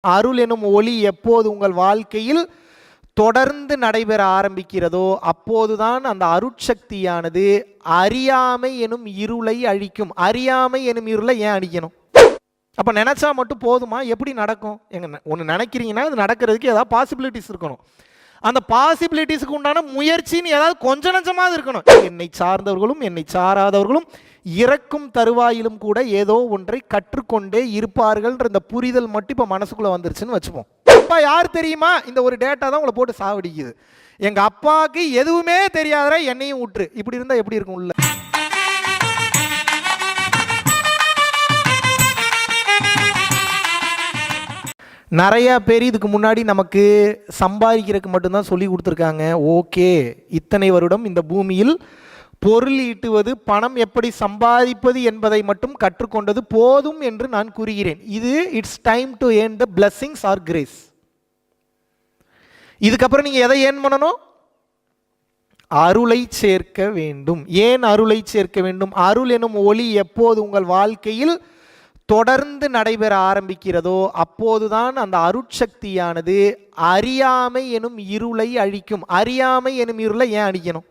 அருள் எனும் ஒளி எப்போது உங்கள் வாழ்க்கையில் தொடர்ந்து நடைபெற ஆரம்பிக்கிறதோ அப்போதுதான் அந்த அருட்சக்தியானது அறியாமை எனும் இருளை அழிக்கும். அறியாமை எனும் இருளை ஏன் அழிக்கணும்? அப்போ நினச்சா மட்டும் போதுமா? எப்படி நடக்கும்? எங்க ஒன்று நினைக்கிறீங்கன்னா அது நடக்கிறதுக்கு ஏதாவது பாசிபிலிட்டிஸ் இருக்கணும். அந்த பாசிபிலிட்டிஸுக்கு உண்டான முயற்சின்னு ஏதாவது கொஞ்ச நஞ்சமாவது இருக்கணும். என்னை சார்ந்தவர்களும் என்னை சாராதவர்களும் இறக்கும் தருவாயிலும் கூட ஏதோ ஒன்றை கற்றுக்கொண்டே இருப்பார்கள்ன்ற இந்த புரிதல் மட்டும் இப்போ மனசுக்குள்ளே வந்துருச்சுன்னு வச்சுப்போம். அப்பா யார் தெரியுமா? இந்த ஒரு டேட்டா தான் உங்களை போட்டு சாவடிக்குது. எங்கள் அப்பாவுக்கு எதுவுமே தெரியாதரா என்னையும் விட்டுரு இப்படி இருந்தால் எப்படி இருக்கும் உள்ள? நிறையா பேர் இதுக்கு முன்னாடி நமக்கு சம்பாதிக்கிறதுக்கு மட்டும்தான் சொல்லி கொடுத்துருக்காங்க. ஓகே இத்தனை வருடம் இந்த பூமியில் பொருள் ஈட்டுவது பணம் எப்படி சம்பாதிப்பது என்பதை மட்டும் கற்றுக்கொண்டது போதும் என்று நான் கூறுகிறேன். இது இட்ஸ் டைம் டு ஏன் த பிளஸ்ஸிங்ஸ் ஆர் கிரேஸ் இதுக்கப்புறம் நீங்கள் எதை ஏன் பண்ணணும்? அருளை சேர்க்க வேண்டும். ஏன் அருளை சேர்க்க வேண்டும்? அருள் எனும் ஒளி எப்போது உங்கள் வாழ்க்கையில் தொடர்ந்து நடைபெற ஆரம்பிக்கிறதோ அப்போதுதான் அந்த அருட்சக்தியானது அறியாமை எனும் இருளை அழிக்கும். அறியாமை எனும் இருளை ஏன் அழிக்கணும்?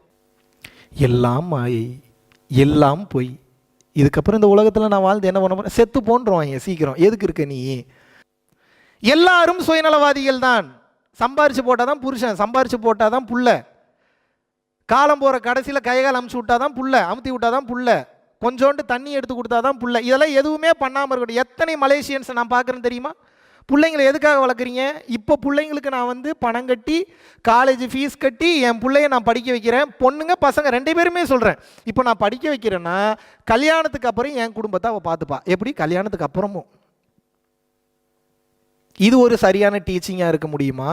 எல்லாம் மாயை எல்லாம் பொய். இதுக்கப்புறம் இந்த உலகத்தில் நான் வாழ்ந்து என்ன பண்ண செத்து செத்து ஏன் சீக்கிரம். எதுக்கு இருக்க நீ? எல்லாரும் சுயநலவாதிகள் தான். சம்பாரிச்சு போட்டால் தான் புருஷன் சம்பாரிச்சு போட்டால் தான் புள்ள. காலம் போகிற கடைசியில் கைகால் அமுச்சு விட்டா தான் புள்ள அமுத்தி விட்டா தான் புள்ள. கொஞ்சோண்டு தண்ணி எடுத்து கொடுத்தா தான் பிள்ளை. இதெல்லாம் எதுவுமே பண்ணாமல் இருக்கட்டும் எத்தனை மலேசியன்ஸை நான் பார்க்குறேன்னு தெரியுமா? பிள்ளைங்களை எதுக்காக வளர்க்குறீங்க? இப்போ பிள்ளைங்களுக்கு நான் வந்து பணம் கட்டி காலேஜ் ஃபீஸ் கட்டி என் பிள்ளைய நான் படிக்க வைக்கிறேன். பொண்ணுங்க பசங்க ரெண்டு பேருமே சொல்கிறேன் இப்போ நான் படிக்க வைக்கிறேன்னா கல்யாணத்துக்கு அப்புறம் என் குடும்பத்தை அவள் பார்த்துப்பா. எப்படி? கல்யாணத்துக்கு அப்புறமும். இது ஒரு சரியான டீச்சிங்காக இருக்க முடியுமா?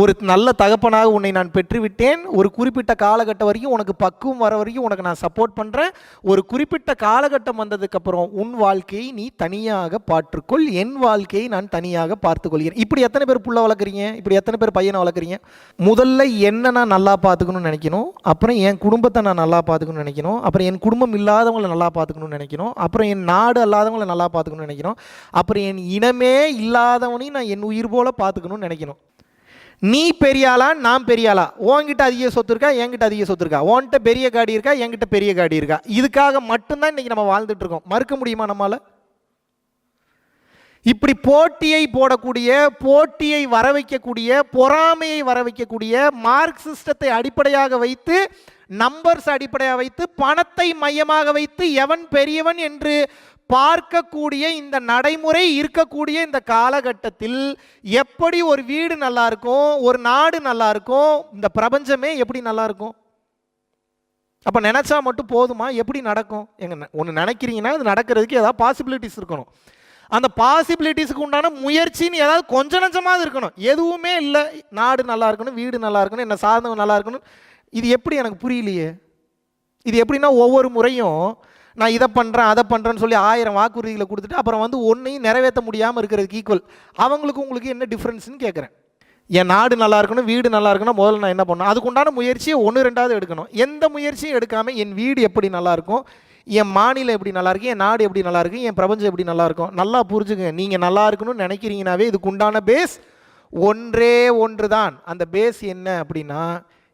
ஒரு நல்ல தகப்பனாக உன்னை நான் பெற்றுவிட்டேன். ஒரு குறிப்பிட்ட காலகட்டம் வரைக்கும் உனக்கு பக்குவம் வர வரைக்கும் உனக்கு நான் சப்போர்ட் பண்ணுறேன் ஒரு குறிப்பிட்ட காலகட்டம் வந்ததுக்கப்புறம் உன் வாழ்க்கையை நீ தனியாக பார்த்துக்கொள். என் வாழ்க்கையை நான் தனியாக பார்த்துக்கொள்கிறேன். இப்படி எத்தனை பேர் புள்ள வளர்க்குறீங்க? இப்படி எத்தனை பேர் பையனை வளர்க்குறீங்க? முதல்ல என்ன நான் நல்லா பார்த்துக்கணும்னு நினைக்கணும். அப்புறம் என் குடும்பத்தை நான் நல்லா பார்த்துக்கணும்னு நினைக்கணும். அப்புறம் என் குடும்பம் இல்லாதவங்களை நல்லா பார்த்துக்கணும்னு நினைக்கணும். அப்புறம் என் நாடு அல்லாதவங்களை நல்லா பார்த்துக்கணும்னு நினைக்கணும். அப்புறம் என் இனமே இல்லாதவனையும் நான் என் உயிர் போல் பார்த்துக்கணும்னு நினைக்கணும். நீ பெரியாளா நான் பெரியாளா? உன்கிட்ட அதிக சொத்து இருக்கா என்கிட்ட அதிக சொத்து இருக்கா? உன்கிட்ட பெரிய காடி இருக்கா என்கிட்ட பெரிய காடி இருக்கா? இதுக்காக மட்டும்தான் இன்றைக்கி நம்ம வாழ்ந்துட்டு இருக்கோம். மறுக்க முடியுமா நம்மளால் இப்படி போட்டியை போடக்கூடிய போட்டியை வர வைக்கக்கூடிய பொறாமையை வர வைக்கக்கூடிய மார்க் சிஸ்டத்தை அடிப்படையாக வைத்து நம்பர்ஸ் அடிப்படையாக வைத்து பணத்தை மையமாக வைத்து எவன் பெரியவன் என்று பார்க்கக்கூடிய இந்த நடைமுறை இருக்கக்கூடிய இந்த காலகட்டத்தில் எப்படி ஒரு வீடு நல்லா இருக்கும் ஒரு நாடு நல்லா இருக்கும் இந்த பிரபஞ்சமே எப்படி நல்லா இருக்கும் அப்போ நினச்சா மட்டும் போதுமா? எப்படி நடக்கும்? எங்க ஒன்று நினைக்கிறீங்கன்னா அது நடக்கிறதுக்கு ஏதாவது பாசிபிலிட்டிஸ் இருக்கணும். அந்த பாசிபிலிட்டிஸ்க்கு உண்டான முயற்சின்னு ஏதாவது கொஞ்சம் நஞ்சமாவது இருக்கணும். எதுவுமே இல்லை. நாடு நல்லா இருக்கணும் வீடு நல்லா இருக்கணும் என்ன சார்ந்தவங்க நல்லா இருக்கணும் இது எப்படி எனக்கு புரியலையே? இது எப்படின்னா ஒவ்வொரு முறையும் நான் இதை பண்ணுறேன் அதை பண்ணுறேன்னு சொல்லி ஆயிரம் வாக்குறுதிகளை கொடுத்துட்டு அப்புறம் வந்து ஒன்றையும் நிறைவேற்ற முடியாமல் இருக்கிறதுக்கு ஈக்குவல் அவங்களுக்கு உங்களுக்கு என்ன டிஃப்ரென்ஸ்னு கேட்குறேன் என் நாடு நல்லா இருக்கணும் வீடு நல்லா இருக்கணும் முதல்ல நான் என்ன பண்ணணும்? அதுக்குண்டான முயற்சியை ஒன்று ரெண்டாவது எடுக்கணும். எந்த முயற்சியும் எடுக்காமல் என் வீடு எப்படி நல்லாயிருக்கும் என் மாநிலம் எப்படி நல்லா இருக்கு என் நாடு எப்படி நல்லா இருக்கு என் பிரபஞ்சம் எப்படி நல்லா இருக்கும்? நல்லா புரிஞ்சுங்க நீங்கள் நல்லா இருக்கணும்னு நினைக்கிறீங்கனாவே இதுக்கு உண்டான பேஸ் ஒன்றே ஒன்று தான் அந்த பேஸ் என்ன அப்படின்னா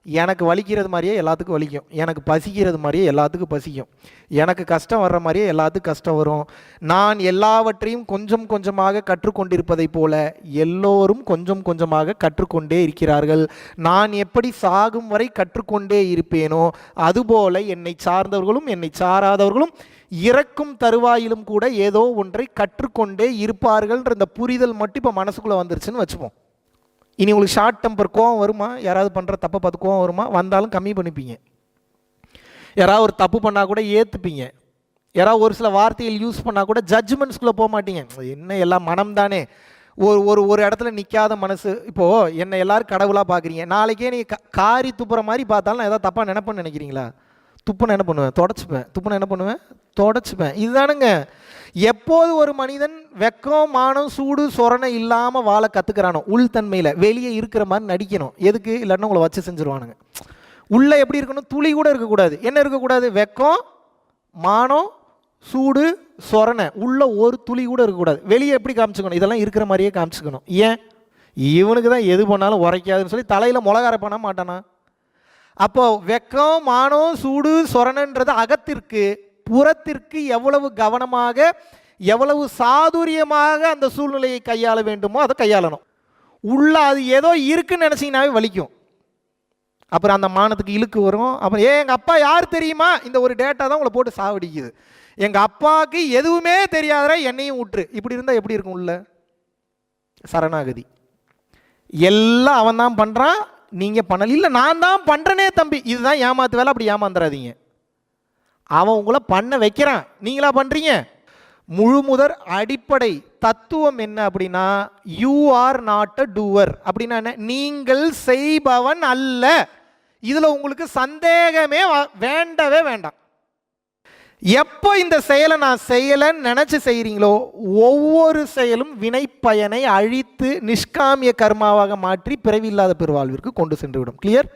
எனக்கு வலிக்கிறது மாதிரியே எல்லாத்துக்கும் வலிக்கும். எனக்கு பசிக்கிறது மாதிரியே எல்லாத்துக்கும் பசிக்கும். எனக்கு கஷ்டம் வர்ற மாதிரியே எல்லாத்துக்கும் கஷ்டம் வரும். நான் எல்லாவற்றையும் கொஞ்சம் கொஞ்சமாக கற்றுக்கொண்டிருப்பதைப் போல எல்லோரும் கொஞ்சம் கொஞ்சமாக கற்றுக்கொண்டே இருக்கிறார்கள். நான் எப்படி சாகும் வரை கற்றுக்கொண்டே இருப்பேனோ அதுபோல என்னை சார்ந்தவர்களும் என்னை சாராதவர்களும் இறக்கும் தருவாயிலும் கூட ஏதோ ஒன்றை கற்றுக்கொண்டே இருப்பார்கள்ன்ற இந்த புரிதல் மட்டும் இப்போ மனசுக்குள்ளே வந்துருச்சுன்னு வச்சுப்போம். இனி உங்களுக்கு ஷார்ட் டெம்பர் கோவம் வருமா? யாராவது பண்ணுற தப்பை பார்த்து கோவம் வருமா? வந்தாலும் கம்மி பண்ணிப்பீங்க. யாராவது ஒரு தப்பு பண்ணால் கூட ஏற்றுப்பீங்க யாராவது ஒரு சில வார்த்தைகள் யூஸ் பண்ணால் கூட ஜட்ஜ்மெண்ட்ஸ்குள்ளே போக மாட்டீங்க. என்ன எல்லாம் மனம் தானே? ஒரு ஒரு ஒரு இடத்துல நிற்காத மனசு. இப்போது என்னை எல்லோரும் கடவுளாக பார்க்குறீங்க நாளைக்கே நீ காரி துப்புற மாதிரி பார்த்தாலும் நான் ஏதாவது தப்பாக நினைப்பேன்னு நினைக்கிறீங்களா? துப்புன என்ன பண்ணுவேன்? தொடச்சிப்பேன். துப்புன என்ன பண்ணுவேன்? தொடச்சிப்பேன். இதுதானுங்க எப்போது ஒரு மனிதன் வெக்கம் மானம் சூடு சொரணை இல்லாமல் வாழ கற்றுக்கிறானோ உள்தன்மையில் வெளியே இருக்கிற மாதிரி நடிக்கணும். எதுக்கு? இல்லைன்னா உங்களை வச்சு செஞ்சுருவானுங்க. உள்ளே எப்படி இருக்கணும்? துளி கூட இருக்கக்கூடாது. என்ன இருக்கக்கூடாது? வெக்கம் மானம் சூடு சொரணை. உள்ள ஒரு துளி கூட இருக்கக்கூடாது. வெளியே எப்படி காமிச்சுக்கணும்? இதெல்லாம் இருக்கிற மாதிரியே காமிச்சுக்கணும். ஏன்? இவனுக்கு தான் எது பண்ணாலும் உரைக்காதுன்னு சொல்லி தலையில் மிளகார பண்ண மாட்டானா? அப்போது வெக்கம் மானம் சூடு சொரணன்றது அகத்திற்கு. புறத்திற்கு எவ்வளவு கவனமாக எவ்வளவு சாதுரியமாக அந்த சூழ்நிலையை கையாள வேண்டுமோ அதை கையாளணும். உள்ள அது ஏதோ இருக்குன்னு நினச்சிங்கனாவே வலிக்கும். அப்புறம் அந்த மானத்துக்கு இழுக்கு வரும். அப்புறம் ஏ எங்கள் அப்பா யார் தெரியுமா? இந்த ஒரு டேட்டா தான் உங்களை போட்டு சாவடிக்குது. எங்கள் அப்பாவுக்கு எதுவுமே தெரியாதரா என்னையும் விட்டுரு இப்படி இருந்தால் எப்படி இருக்கும் உள்ள? சரணாகதி. எல்லாம் அவன் தான் பண்ணுறான் நீங்கள் பண்ணல. இல்லை நான் தான் பண்ணுறனே தம்பி. இதுதான் ஏமாத்து வேலை அப்படி ஏமாந்துடாதீங்க அவன் உங்களை பண்ண வைக்கிறான். நீங்களா பண்ணுறீங்க முழு முதற் அடிப்படை தத்துவம் என்ன அப்படின்னா you are not a doer அப்படின்னா என்ன? நீங்கள் செய்பவன் அல்ல. இதில் உங்களுக்கு சந்தேகமே வேண்டவே வேண்டாம். எப்போ இந்த செயலை நான் செய்யலைன்னு நினச்சி செய்கிறீங்களோ ஒவ்வொரு செயலும் வினைப்பயனை அழித்து நிஷ்காமிய கர்மாவாக மாற்றி பிறவியில்லாத பெருவாழ்விற்கு கொண்டு சென்று விடும் கிளியர்